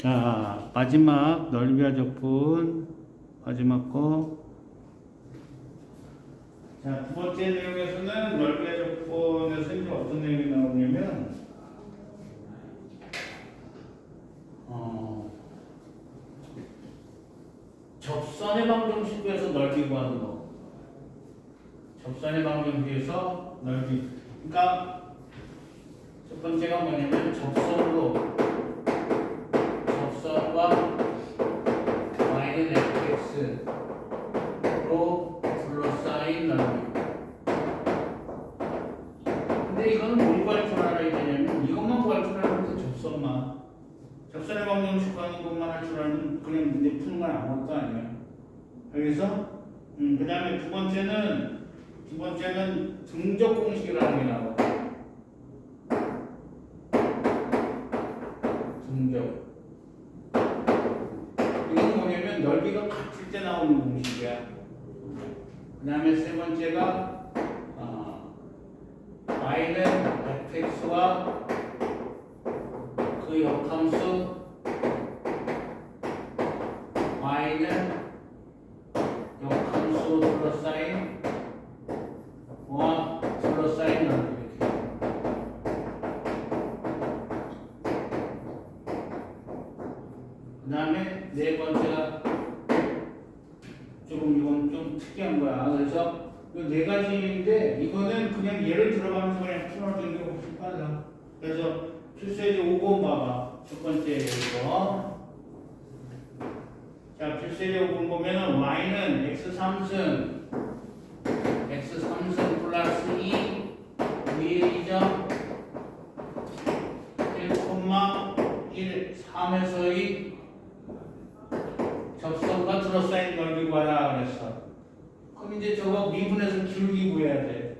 자, 마지막 넓이와 적분. 마지막 거. 자, 두 번째 내용에서는 넓이와 적분에서 이제 어떤 내용이 나오냐면, 어, 접선의 방정식에서 넓이 구하는 거. 접선의 방정식에서 넓이. 그러니까 첫 번째가 뭐냐면 접선으로 fx로 둘러싸인 넓이. 근데 이거는 뭘 구할 줄 알아야 되냐면 이것만 구할 줄 알면 돼 접선만. 접선의 방정 식 하는 것만 할 줄 알면 그냥 문제 푸는 건 아무것도 아니야. 여기서 음, 그 다음에 두 번째는 두 번째는 등적 공식이라는 게 나와. 등적. 이건 뭐냐면 넓이가 같 을때 나오는 공식이야. 그 다음에 세 번째가 어, y는 fx와 그 역함수 y는 역함수 둘러싸인 와 둘러싸인 넓이. 그 다음에 네 번째가 특이한 거야. 그래서 이네 가지인데 이거는 그냥 예를 들어가면서 그냥 풀어주는 게 훨씬 빨라. 그래서 필수의 5번 봐봐. 첫 번째 이거. 자, 필수의 5번 보면은 y는 x 3승 x 3승 플러스 2 위에 2점 1, 1, 3에서 2 이제 저거 미분해서 기울기 구해야 돼.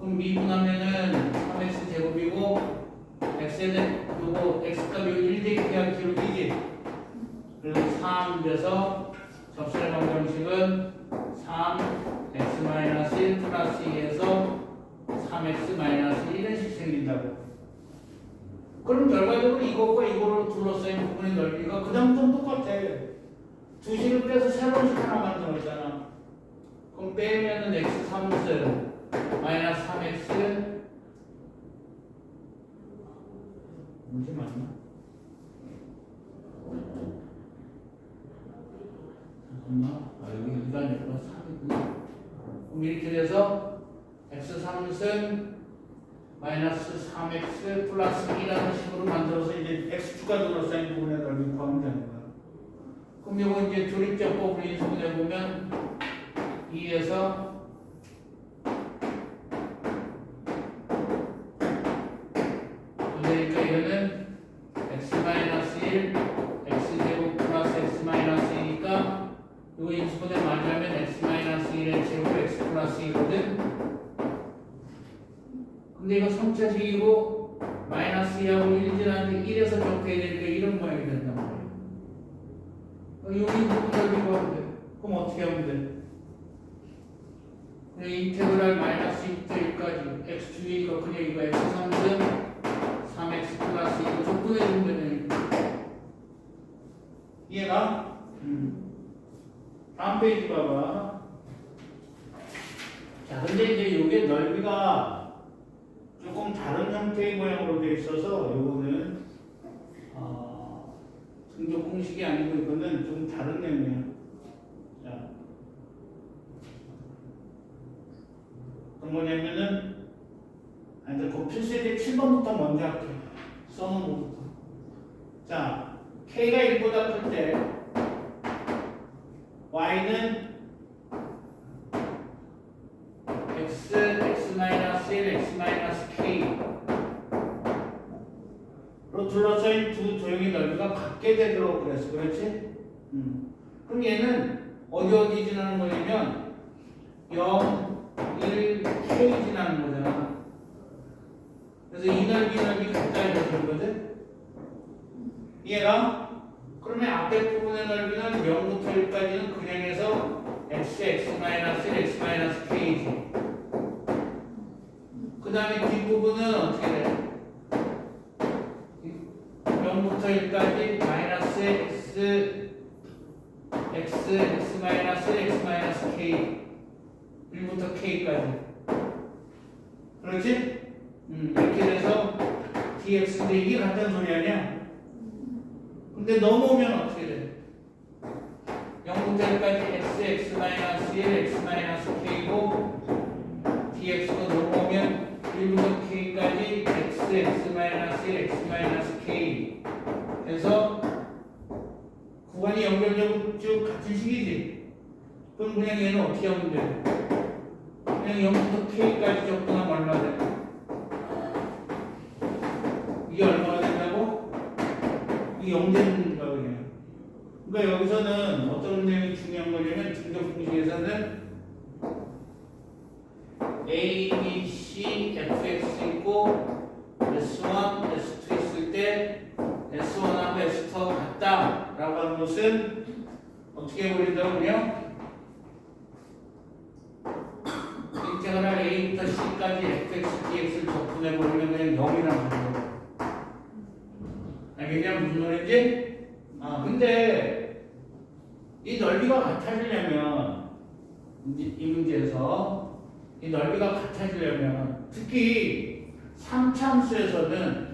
그럼 미분하면은 3x 제곱이고 x는 요거 x 값이 1 대기야 기울기지. 그래서 3 돼서 접선의 방정식은 3 x 마이너스 1 플러스 2에서 3x 마이너스 1은 생긴다고. 그럼 결과적으로 이것과 이거를 둘러싸인 부분의 넓이가 그냥 좀 똑같아. 두 식을 빼서 새로운 식 하나 만들었잖아. 그럼 빼면은 x 3승 마이너스 3x 문제 맞나? 잠깐만. 아 여기 2가 아니라 3이구나. 그럼 이렇게 돼서 x 3승 마이너스 3x 플러스 2라는 식으로 만들어서 이제 x축가 둘러싸인 부분의 넓이 구하면 되는 거야. 그럼 이거 이제 조립제법으로 인수분해 보면 2에서 그러니까 이거는 x 마이너스 1 x 제곱 플러스 x 마이너스 2니까 이거 인수분해 맞으면 x 마이너스 1의 제곱 x 플러스 2거든. 근데 이거 3차식이고 마이너스 2하고 1 지나는데 1에서 적혀야 되니까 이런 모양이 된단 말이야. 어, 여기 부분을 비교하면 돼. 그럼 어떻게 하면 돼? 그냥 인테그랄 마이너스 2부터 1까지 x 주기니까 그냥 이거 x 3등 3x 플러스 이거 적분해주면 되네. 이해가? 음. 다음 페이지 봐봐. 자, 근데 이제 이게 넓이가 조금 다른 형태의 모양으로 되어 있어서 이거는 어, 등적 공식이 아니고 이거는 좀 다른 내용이야. 자, 그럼 뭐냐면은 아, 이제 그 필수의 7번부터 먼저 할게. 써놓은 거부터. 자, k가 1보다 클 때 y는 x, x 마이너스 1, x 마이너스 k 로 둘러싸인 두 도형의 넓이가 같게 되도록 그랬어. 그렇지? 음. 그럼 얘는 어디 어디 지나는 거냐면 0, 1, k 지나는 거잖아. 그래서 이 넓이 이 같다 이렇게 거든. 이해가? 그러면 앞에 부분의 넓이는 0부터 1까지는 그냥 해서 x, x 마이너스 1, x k지. 그 다음에 뒷부분은 어떻게 돼? 0 0부터 1까지 마이너스 x x x x 마이너스 k 1부터 k까지 그렇지? 음, 이렇게 돼서 dx인데 이게 같다는 소리 아니야? 근데 넘어오면 어떻게 돼? 0부터 1까지 x x 마이너스 1 x 마이너스 k고 dx가 넘어오면 1부터 k까지 x x 마이너스 1 x 마이너스 k 해서 구간이 연결되고 쭉 같은 식이지 그럼 그냥 얘는 어떻게 하면 돼? 그냥 0부터 k까지 접근하면 얼마 돼? 이게 얼마가 된다고? 이게 0 된다 그냥 그러니까 여기서는 어떤 내용이 중요한 거냐면 중적 공식에서는 A, B, C, fx 있고 S1, S2 있을 때 S1하고 S2하고 같다라고 하는 것은 어떻게 해버린다고요? 인테그랄 A부터 C까지 fx, dx를 접근해버리면 그냥 0이란 말이에요 알겠냐 무슨 말인지? 아 근데 이 넓이가 같아지려면 이, 이 문제에서 이 넓이가 같아지려면 특히 3참수에서는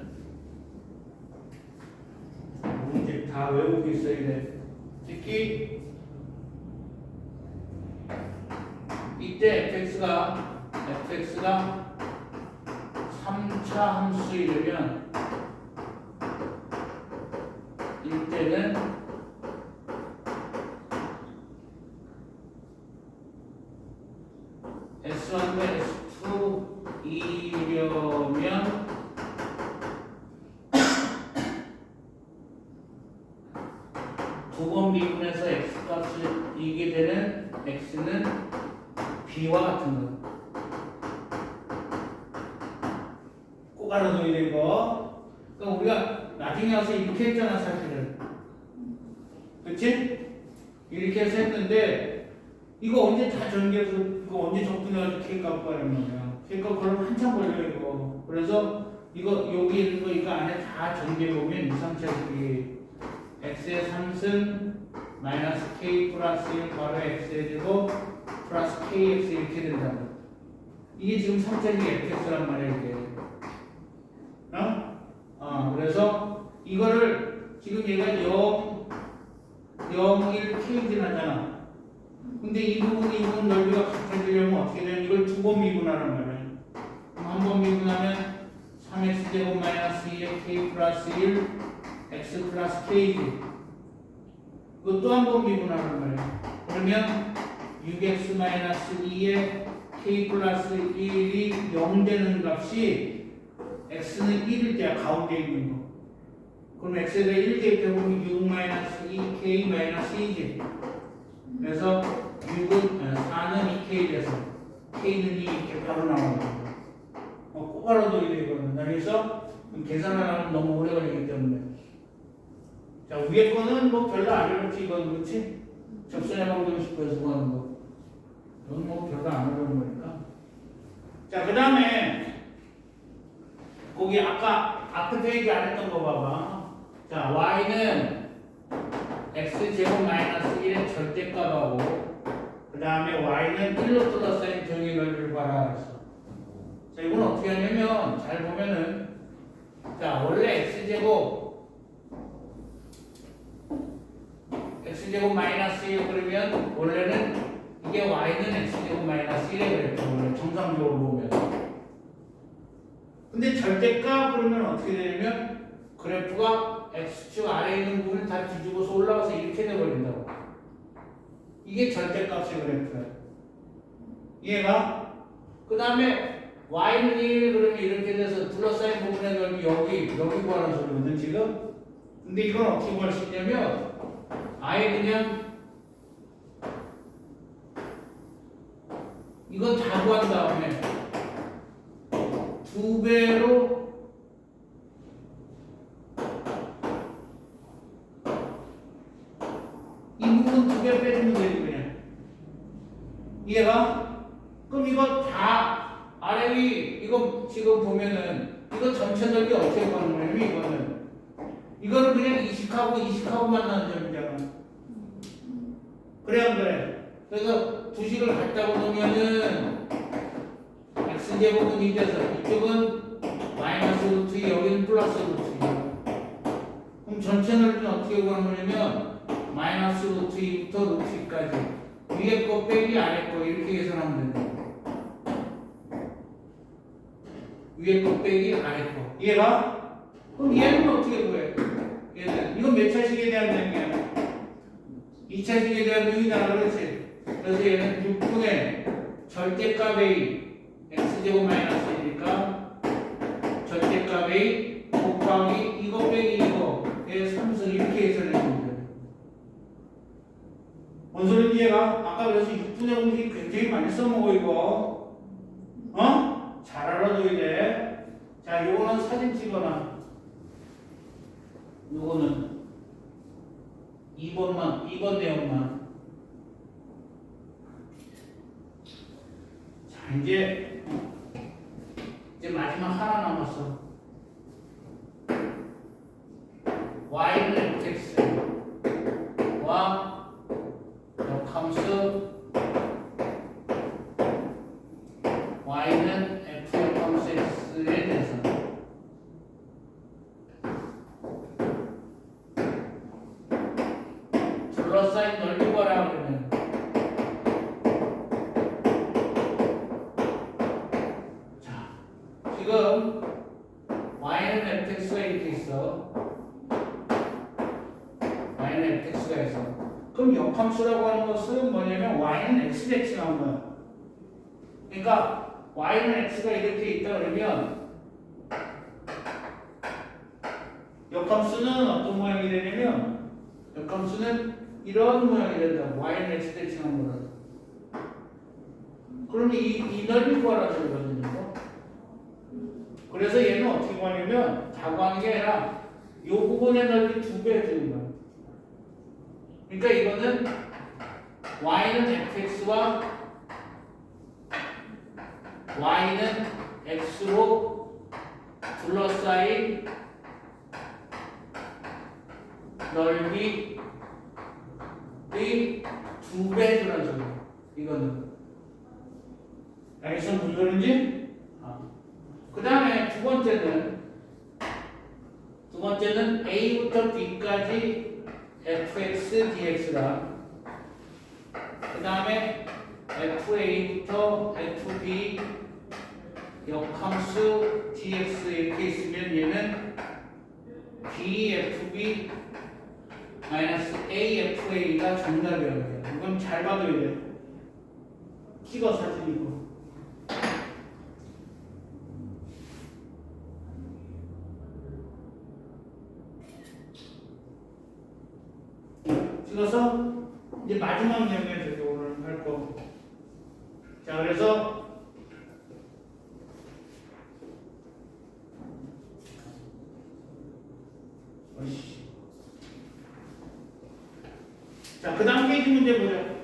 문제 다 외우고 있어야 돼. 특히 이때 fx가 fx가 3차 함수이려면 이때는 S1과 S2이려면 두 번 미분해서 X값을 이게 되는 X는 B와 같은 거. 꼭 알아둬야 돼 이거. 그러니까 우리가 나중에 와서 이렇게 했잖아 사실은. 그치? 이렇게 해서 했는데 이거 언제 다 전개해서 이거 언제 접근해가지고 K 값 구하는 거야. K 값 구하면 한참 걸려 이거. 그래서 이거 여기 있는 거 이거 안에 다 전개해 보면 이상차식이 x의 3승 마이너스 k 플러스 1 바로 x의 제곱 플러스 kx 이렇게 된다고. 이게 지금 3차식이 fx란 말이야 이게. 어? 어 그래서 이거를 지금 얘가 0 0, 1, k 지나잖아. 근데 이 부분이 이 부분 넓이가 같아지려면 어떻게 되냐? 이걸 두 번 미분하란 말이야. 한 번 미분하면 3x 제곱 마이너스 2의 k 플러스 1 x 플러스 k지. 그거 또 한 번 미분하란 말이야. 그러면 6x 마이너스 2의 k 플러스 1이 0 되는 값이 x는 1일 때야 가운데 있는 거. 그럼 x가 1 대입해보면 6 마이너스 2k 마이너스 2지. 그래서 6은, 4는 2k 돼서 k는 2 이렇게 바로 나오는 거야. 어, 돼, 이거는. 그래서 계산하려면 너무 오래 걸리기 때문에. 자, 위에 거는 뭐 별로 안 어렵지, 이건 그렇지? 접선의 방정 식구에서 구하는 거. 이건 뭐 별로 안 어려운 거니까. 자, 그 다음에 거기 아까 앞에 페이지 안 했던 거 봐봐. 자, y는 x제곱 마이너스 1의 절대값하고 그 다음에 y는 1로 둘러싸인 정의 넓이를 봐라 그랬어. 자, 이건 어떻게 하냐면 잘 보면은 자, 원래 x제곱 x제곱 마이너스 1 그러면 원래는 이게 y는 x제곱 마이너스 1에 그랬죠. 원래 정상적으로 보면. 근데 절대값 그러면 어떻게 되냐면 그래프가 x축 아래에 있는 부분을 다 뒤집어서 올라가서 이렇게 돼버린다고. 이게 절대값의 그래프야. 이해가? 그 다음에 y는 1 그러면 이렇게 돼서 둘러싸인 부분의 넓이 여기 여기 구하는 소리거든 지금. 근데 이건 어떻게 구할 수 있냐면 아예 그냥 이건 다 구한 다음에 두 배로 이 부분 두 배 빼주면 되지 그냥 이해가? 그럼 이거 다 아래 위 이거 지금 보면은 이거 전체 넓이 어떻게 구하는 거냐면 이거는 이거는 그냥 이식하고 이식하고 만 나는 점이잖아. 그래 안 그래? 그래서 두식을 갖다 놓으면은 x제곱은 이 돼서 이쪽은 마이너스 루트 2 여기는 플러스 루트 2 그럼 전체 넓이는 어떻게 구하는 거냐면 마이너스 루트 2부터 루트 2까지 위에 거 빼기 아래 거 이렇게 계산하면 된다 위에 거 빼기 아래 거 이해가? 그럼 얘는 어떻게 구해? 얘는 이건 몇 차식에 대한 내용이야 2차식에 대한 내용이잖아 그렇지? 그래서 얘는 6분의 절대값 A x제곱 마이너스 1이니까 절대값 A 곱하기 이거 빼기 얘가? 아까 그래서 6분의 공식 굉장히 많이 써먹어 이거 어? 잘 알아둬야 돼. 자 요거는 사진 찍어놔 요거는 2번만 2번 내용만 자 이제 이제 마지막 하나 남았어. y는 x와 역함수 y는 f 역함수 x에 대해서 둘러싸인 넓이 구하라 그러면 자 지금 y는 fx가 이렇게 있어. y는 fx가 있어. 그럼 역함수라고 하는 것은 뭐냐면 y는 x 대칭한 거야. 그러니까 y는 x가 이렇게 있다 그러면 역함수는 어떤 모양이 되냐면 역함수는 이런 모양이 된다. y는 x 대칭한 거라 그러면 이, 이 넓이 구하라 저거든요 그래서 얘는 어떻게 구하냐면 다 구하는 게 아니라 이 부분의 넓이 두배 주는 거야. 그러니까 이거는 y는 fx와 y는 x로 둘러싸인 넓이의 두배 주는 거야. 이거는 알겠어 무슨 소리인지? 그 다음에 두 번째는 두 번째는 a부터 b까지 fx dx다. 그 다음에 fa부터 fb 역함수 dx 이렇게 있으면 얘는 bfb 마이너스 afa가 정답이라고 해요. 이건 잘 봐둬야 돼. 찍어 사진이고. 찍어서 이제 마지막 내용에 저기 오늘 할 거. 자, 그래서 어이씨. 자, 그 다음 페이지 문제 보자.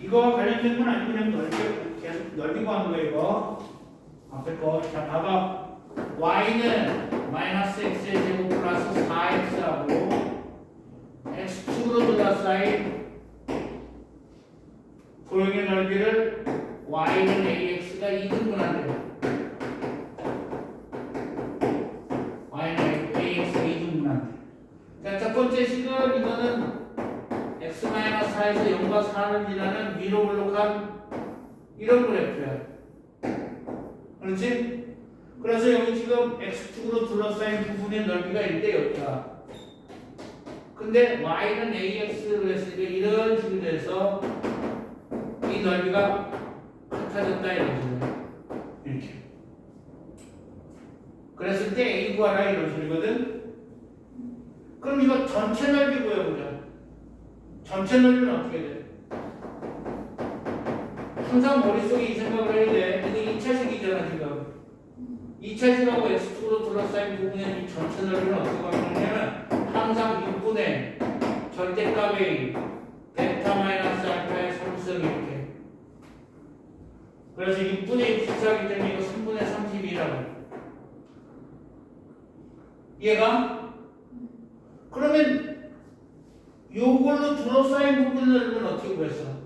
이거와 관련된 건 아니고 그냥 넓이, 계속 넓이고 하는 거예요, 이거. 앞에 거. 자, 봐봐. y는 마이너스 x의 제곱 플러스 4x하고 x축으로 둘러싸인 도형의 넓이를 y는 ax가 2등분한대요. y는 ax가 2등분한대. 자, 첫 번째 식은 이거는 x-4에서 0과 4를 지나는 위로 블록한 이런 그래프야. 그렇지? 그래서 여기 지금 x축으로 둘러싸인 부분의 넓이가 1대 여기다. 근데 y는 ax로 때 이런 식으로 돼서 이 넓이가 같아졌다 이거죠. 이렇게. 그랬을 때 a 구하라 이런 소리거든. 그럼 이거 전체 넓이 구해보자. 전체 넓이는 어떻게 돼? 항상 머릿속에 이 생각을 해야 돼. 이게 2차식이잖아 지금. 2차식하고 x축으로 둘러싸인 부분의 이 전체 넓이는 어떻게 구하냐면 항상 6분의 절대값의 베타 마이너스 알파의 3승 이렇게 그래서 6분의 64이기 때문에 이거 3분의 32라고 얘가 그러면 요걸로 둘러싸인 부분을 어떻게 구했어?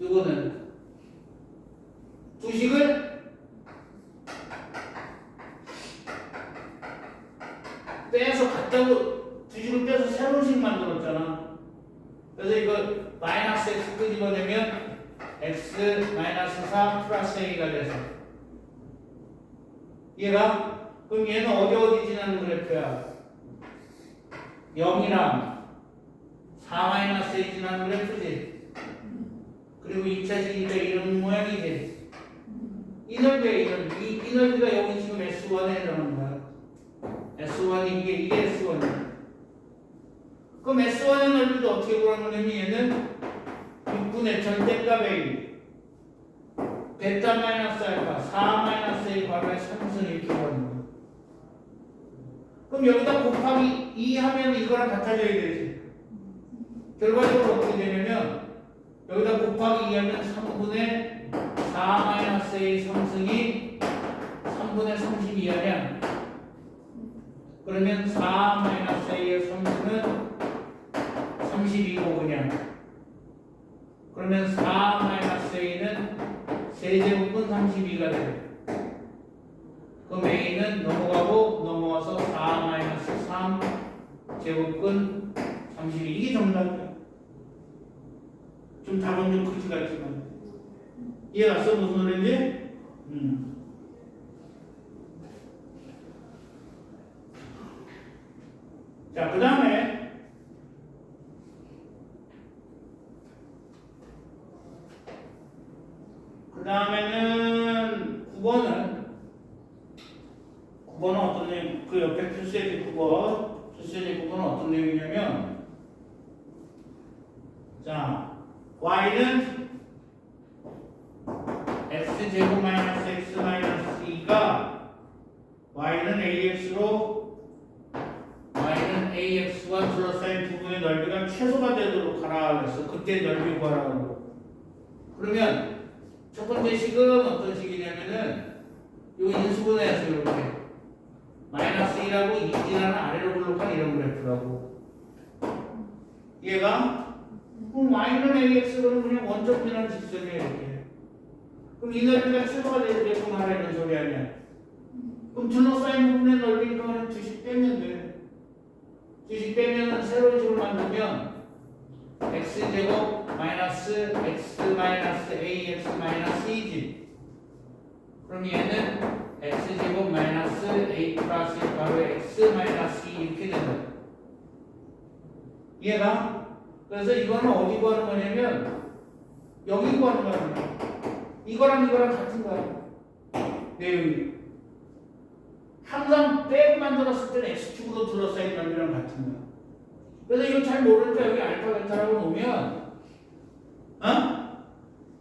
요거는 두식을 빼서 갖다고 두식을 빼서 새로운 식 만들었잖아. 그래서 이거 마이너스 x 끄집어내면 x 마이너스 4 플러스 a가 돼서 얘가 그럼 얘는 어디 어디 지나는 그래프야? 0이랑 4 마이너스 a 지나는 그래프지. 그리고 2차식이니까 이런 모양이지. 이 넓이야 이 넓이. 이, 이 넓이가 여기 지금 S1에 해당하는 거야. S1이 이게 이게 S1이야. 그럼 S1의 넓이도 어떻게 구하는 거냐면 얘는 6분의 절대값 A 베타 마이너스 알파 4 마이너스 A 괄호의 3승 이렇게 거야. 그럼 여기다 곱하기 2 하면 이거랑 같아져야 되지. 결과적으로 어떻게 되냐면 여기다 곱하기 2 하면 3분의 4 마이너스 A 3승이 3분의 32 아니야? 그러면 4 마이너스 A의 3승은 32고 그냥 그러면 4 마이너스 A는 세제곱은 32가 돼. 그럼 A는 넘어가고 넘어와서 4 마이너스 3 제곱근 32 이게 정답이야. 좀 답은 좀 크지 같지만 이해갔어 무슨 소리인지? 음. 자, 그 다음에 그 다음에는 9번은 9번은 어떤 내용, 필수예제 9번, 필수예제 9번은 어떤 내용이냐면 자, y는 x제곱 마이너스 x 마이너스 2가 y는 ax로 y는 ax와 둘러싸인 부분의 넓이가 최소가 되도록 하라 그랬어. 그때 넓이 구하라고. 그러면 첫 번째 식은 어떤 식이냐면은 요 인수분해에서 이렇게 마이너스 1하고 2지나는 아래로 블록한 이런 그래프라고. 얘가 그럼 y는 ax로는 그냥 원점 지나는 직선이에요 이렇게. 그럼 이 넓이가 최소가 되게끔 하라는 소리 아니야. 그럼 둘러싸인 부분의 넓이니까 그냥 두씩 빼면 돼. 두씩 빼면 새로운 식을 만들면 x제곱 마이너스 x 마이너스 ax 마이너스 2지. 그럼 얘는 x제곱 마이너스 a 플러스 바로 x 마이너스 2 이렇게 된다. 이해가? 그래서 이거는 어디 구하는 거냐면 여기 구하는 거야. 이거랑 이거랑 같은 거야. 내용이. 항상 빼고 만들었을 때는 x축으로 둘러싸인 넓이랑 같은 거야. 그래서 이거 잘 모르니까 여기 알파 베타라고 놓으면 어?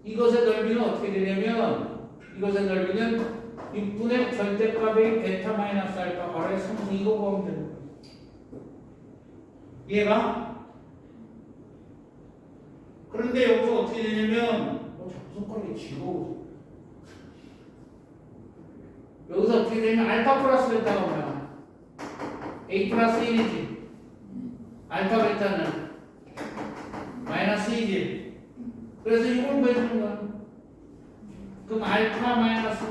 이것의 넓이는 어떻게 되냐면 이것의 넓이는 6분의 절대값의 베타 마이너스 알파 괄호의 3승 이거 구하면 되는 거야. 이해가? 그런데 여기서 어떻게 되냐면 어, 자꾸 손가락이 쥐고 여기서 어떻게 되냐면 알파 플러스 베타가 뭐야? A 플러스 1이지. 알파 베타는 마이너스 2지. 그래서 이걸 구해주는 거야. 그럼 알파 마이너스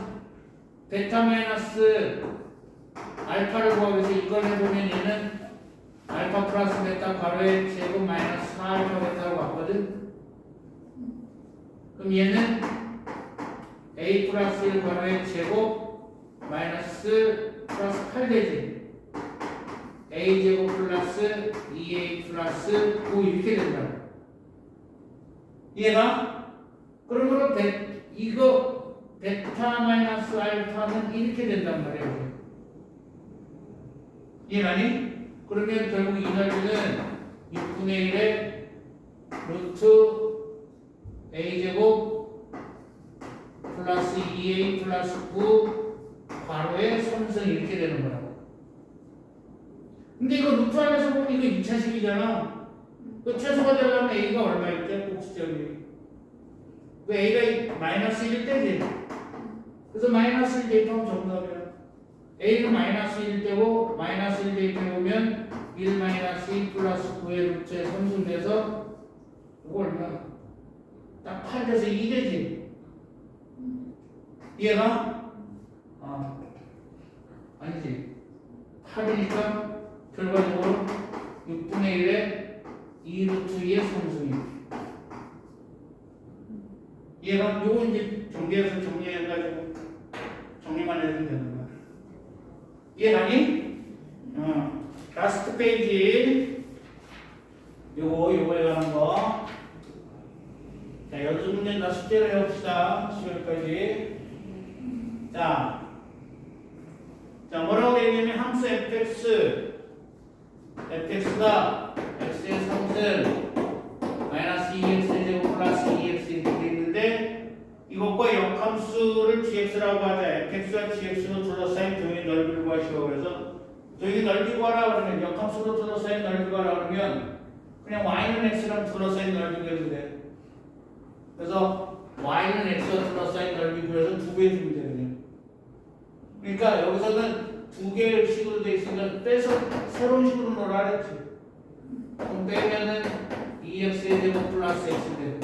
베타 마이너스 알파를 구하기 위해서 이걸 해보면 얘는 알파 플러스 베타 괄호의 제곱 마이너스 4 알파 베타로 갔거든 그럼 얘는 a 플러스 1 괄호의 제곱 마이너스 플러스 8 되지 a 제곱 플러스 2a 플러스 9 이렇게 된다 이해가? 그러면 베, 이거 베타 마이너스 알파는 이렇게 된단 이게. 이해가니? 그러면 결국 이 넓이는 6분의 1의 루트 a제곱 플러스 2a 플러스 9 괄호의 3승 이렇게 되는 거라고. 근데 이거 루트 안에서 보면 이거 2차식이잖아. 그 최소가 되려면 a가 얼마일 때? 꼭지점이. 그 a가 마이너스 1일 때지. 그래서 마이너스 1 대입하면 정답이야. a는 마이너스 1 되고 마이너스 1 대입해보면 1 마이너스 2 플러스 9의 루트에 선순돼서 이거 얼마? 딱8 돼서 2 되지? 이해가? 아 아니지 8이니까 결과적으로 6분의 1에 2 루트 2의 선순위 이해가? 요거 이제 정리해서 정리해가지고 정리만 해도 되는 거야 이해가니? 어. 라스트 페이지 요거 요거에 관한 거. 자 연습 문제는 다 숙제로 해봅시다. 10월까지. 자, 자 뭐라고 되냐면 함수 fx fx가 x의 3승 마이너스 2x 제곱 플러스 2x 이렇게 돼 있는데 이것과 역함수를 gx라고 하자. fx와 gx로 둘러싸인 도형의 넓이를 구하시오. 그래서 저기 넓이 구하라 그러면 역함수로 둘러싸인 넓이 구하라 그러면 그냥 y는 x랑 둘러싸인 넓이 구해도 돼. 그래서 y는 x와 둘러싸인 넓이 구해서 두 배 주면 돼 그냥. 그러니까 여기서는 두 개의 식으로 돼 있으니까 빼서 새로운 식으로 넣으라 그랬지. 그럼 빼면은 2x의 제곱 플러스 x 되고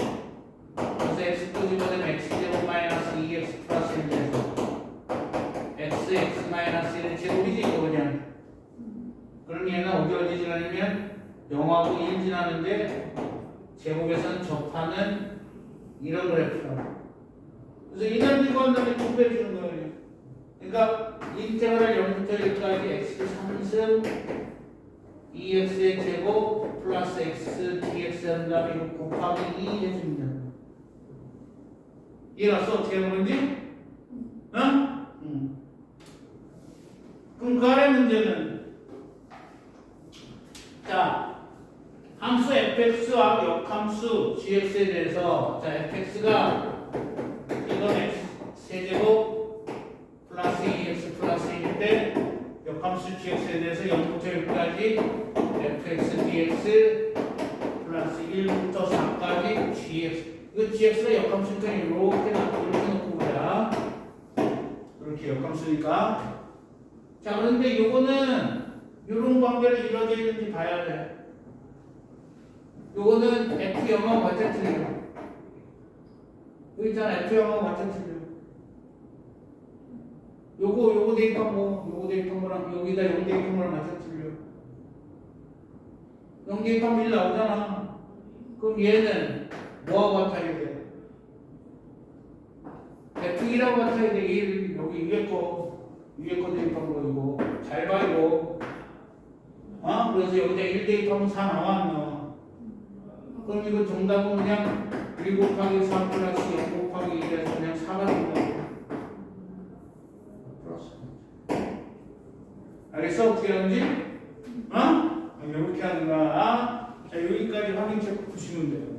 그래서 x 또 집어내면 x 제곱 마이너스 2x 플러스 1 돼서 x x 마이너스 1의 제곱이지 이거 그냥. 그럼 얘는 어디 어디 지나냐면 0하고 1 지나는데 제곱에서는 접하는 이런 그래프라고. 그래서 이날 이거 한 다음에 두배 주는 거예요. 그러니까 인테그랄 0부터 1까지 x 3승 2x의 제곱 플러스 x dx 한 다음에 이거 곱하기 2 해줍니다. 이해갔어? 어떻게 하는 건지? 어? 응. 그럼 그 아래 문제는 자, 함수 fx와 역함수 gx에 대해서 자, fx가 이건 x 세제곱 플러스 2x 플러스 1인데 역함수 gx에 대해서 0부터 1까지 fx dx 플러스 1부터 4까지 gx. 이거 gx가 역함수니까 이렇게 놓- 이렇게 놓고 보자. 이렇게 역함수니까. 자 그런데 요거는 요런 관계를 이루어져 있는지 봐야 돼. 요거는 F 영어 완전 틀려. 여기 있잖아 F 영어 완전 틀려. 요거 요거 대입한 거, 요거 대입한 거랑 여기다 요거 대입한 거랑 완전 틀려. 영 대입하면 1 나오잖아. 그럼 얘는 뭐하고 같아야 돼? F2라고 같아야 돼. 1 여기 위에 거 위에 거 대입한 거 이거 잘 봐 이거. 어? 그래서 여기다 1 대입하면 4 나와 안 나와? 그럼 이거 정답은 그냥 1 곱하기 3 플러스 0 곱하기 1에서 그냥 4가 된다. 플러스. 알겠어? 어떻게 하는지? 어? 이렇게 하는 거야. 자, 여기까지 확인 체크 보시면 돼요.